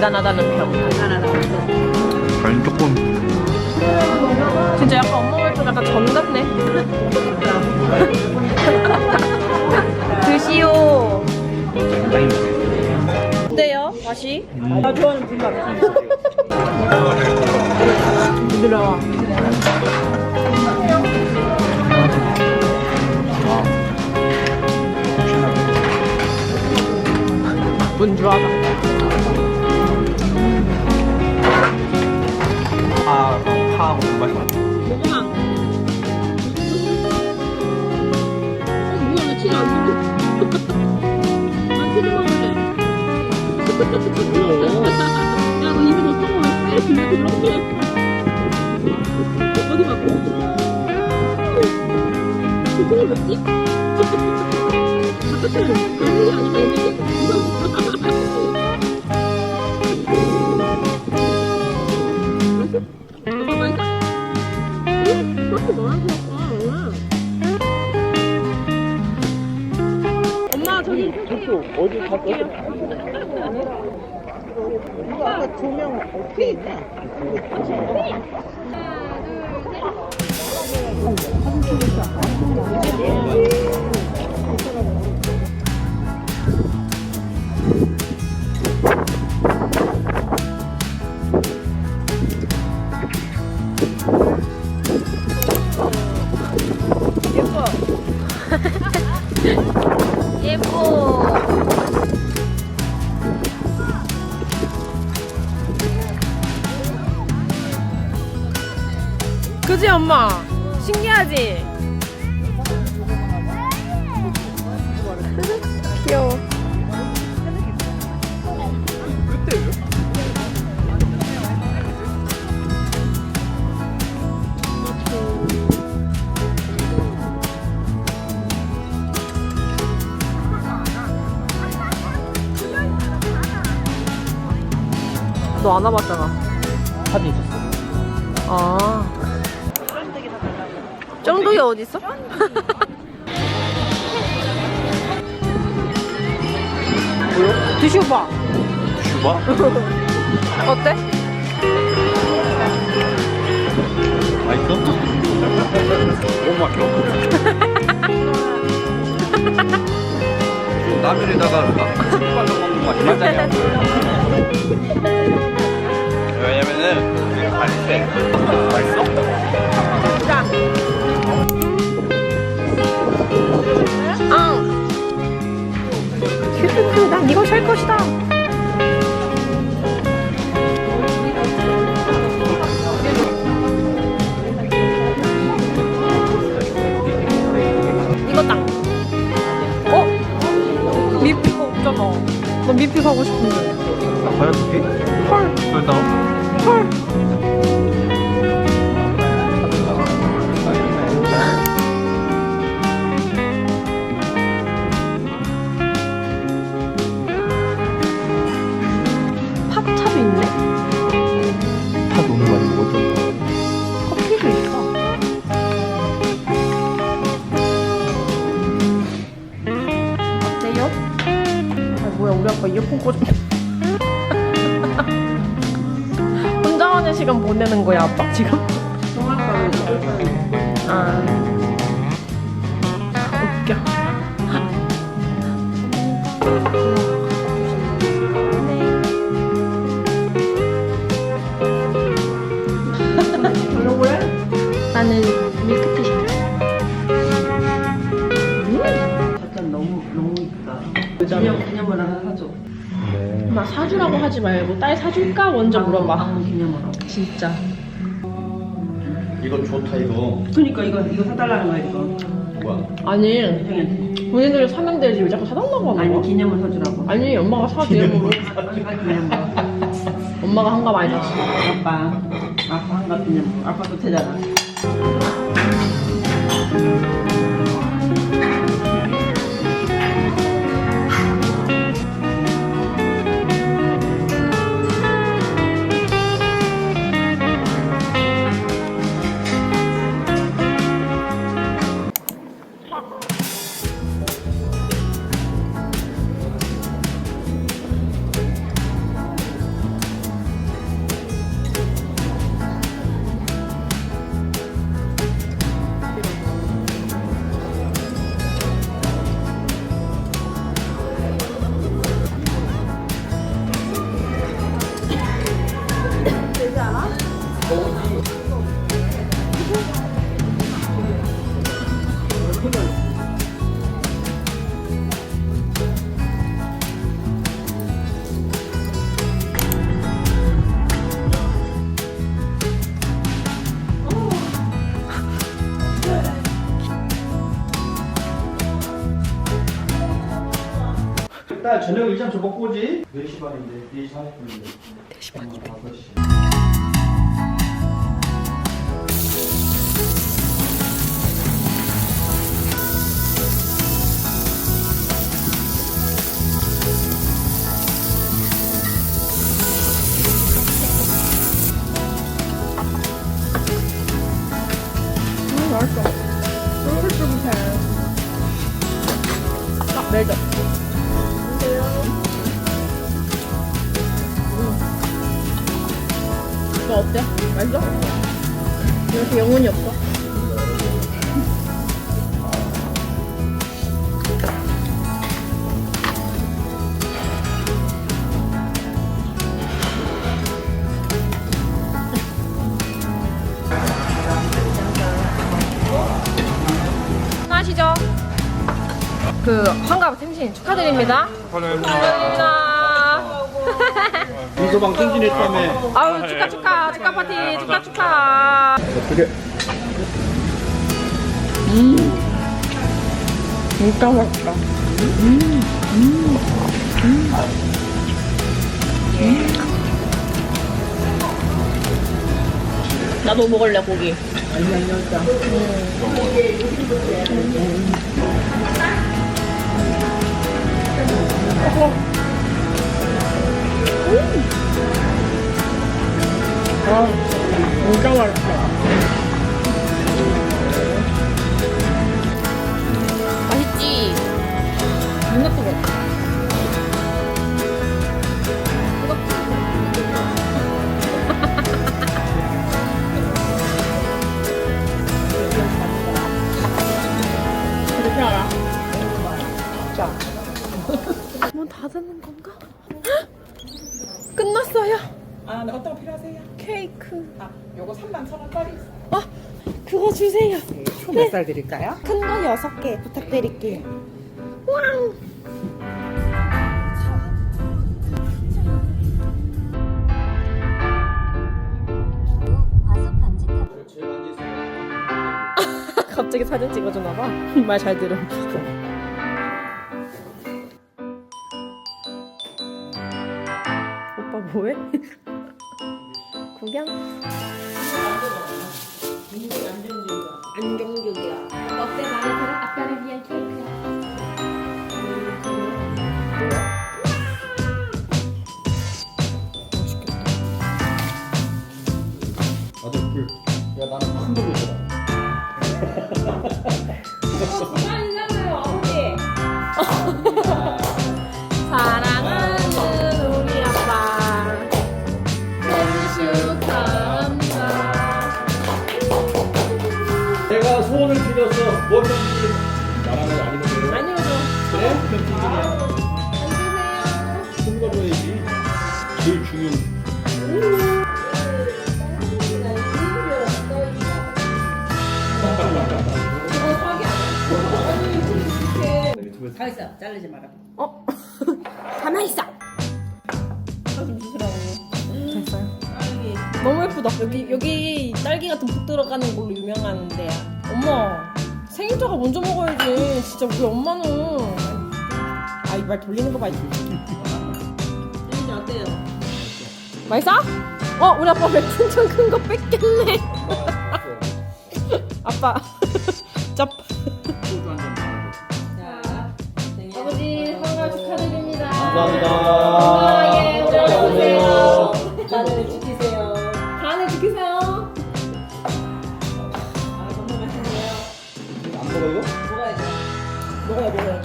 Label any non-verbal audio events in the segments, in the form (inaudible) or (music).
간간하다는 평. 아니 조금 진짜 약간 엄마 말투 약간 전 같네. (laughs) 드시오. 어때요? 맛이? 아 좋아하는 분밥. 부드러워. 분주하다. 파 파하고 맛이 많아. 먹으면 어, 뭐야, 나 치즈 안 먹어. 난 치즈 먹을래. 야, 너 입에 거왜 이렇게 그렇게. 어디 봐. 그걸 먹지? 예뻐. 엄마? 신기하지? 귀여워. 너 안 와봤잖아. 카드 있었어. 아. 정독이 어디 있어? 드셔봐. 슈바? (laughs) 어때? 맛있어? 너무 맛있어. 라면에다가 닭발로 먹는 맛이 맞아요. 왜냐면은 맛있대. 맛있어? 것이다. 이거 땅. 어? 미피가 없잖아. 나 미피 가고 싶은데. 과연 어떻게? 헐, 그래서 헐. 보내는 거야 아빠 지금? 사주라고 하지 말고 딸 사줄까 먼저 물어봐. 방금 기념으로. 진짜. 이거 좋다 이거. 그러니까 이거 이거 사달라는 거야 이거. 뭐야? 아니 형한테. 본인들이 사면 되지 왜 자꾸 사달라고 하는 아니 거야? 기념을 사주라고. 아니 엄마가 사 기념으로. 기념으로. 엄마가 한가 많이 샀어. 아빠 아빠 한가 기념으로. 아빠 도 되잖아. 야 저녁 일장 저 먹고 오지 4시 반인데 4시 40분인데 4시 반인데 5시 음, 맛있어. 쫄깃쫄깃해. 딱 매져. 이거 어때? 맛있어? 이렇게 영혼이 없어? 하시죠. 그 환갑 생신 축하드립니다. 축하드립니다. 민소방 승진했다며 아유 축하 축하. 축하 파티. 축하 축하. 어떻게? 진짜 맛있다. 나도 먹을래 고기. 아, 아, 요거 3만 1천 원짜리 있어요. 아, 그거 주세요. 총몇살 드릴까요? 큰 거 여섯 개 부탁드릴게요. 왕. (laughs) 갑자기 사진 찍어주나 봐. (laughs) 말 잘 들음. 오빠 뭐해? (laughs) 구경? 안정적이야. 어때 마음에 들어? 아빠를 위한 케이크야. 아들 불 야 나는 큰 그만이잖아 자르지 마라. 어? (laughs) 가만히 있어. 됐어요. 너무 예쁘다. 여기 여기 딸기가 듬뿍 들어가는 걸로 유명한 데야. 엄마 생일자가 먼저 먹어야지. 진짜 우리 엄마는. 아 이 말 돌리는 거 봐. 이제 어때요? 맛있어? 어 우리 아빠 맥주 좀큰 거 뺏겼네. (laughs) 아빠. (laughs) 짭. 감사합니다 건강하게 오세요. 다들 지키세요. 간을 지키세요. 아, 건강하시네요. 안 먹어 이거? 먹어야죠. 먹어요 먹어요.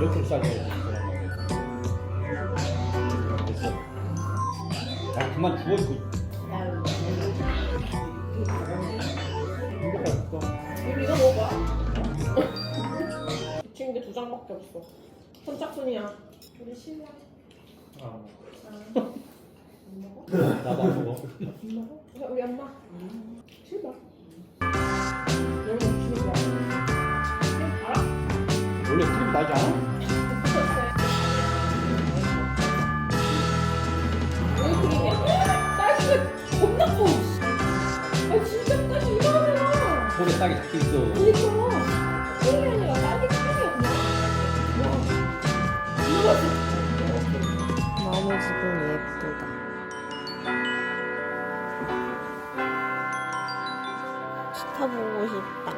이렇게 싸게 야 그만 주워 이거 이거 먹어봐. 미친 게두 장밖에 없어. 선착순이야. 우리 신랑. 나도 안 먹어 우리 엄마. 알아? 원래 크림 나지 않아? 왜 겁나 커. 아 진짜 사이즈 이거잖아. 손에 딱이 잡혀 있어 그니까. 그림이 아니라 딸 들다. 치타 보고 싶다.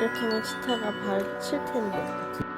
이렇게 하면 치타가 발칠 텐데.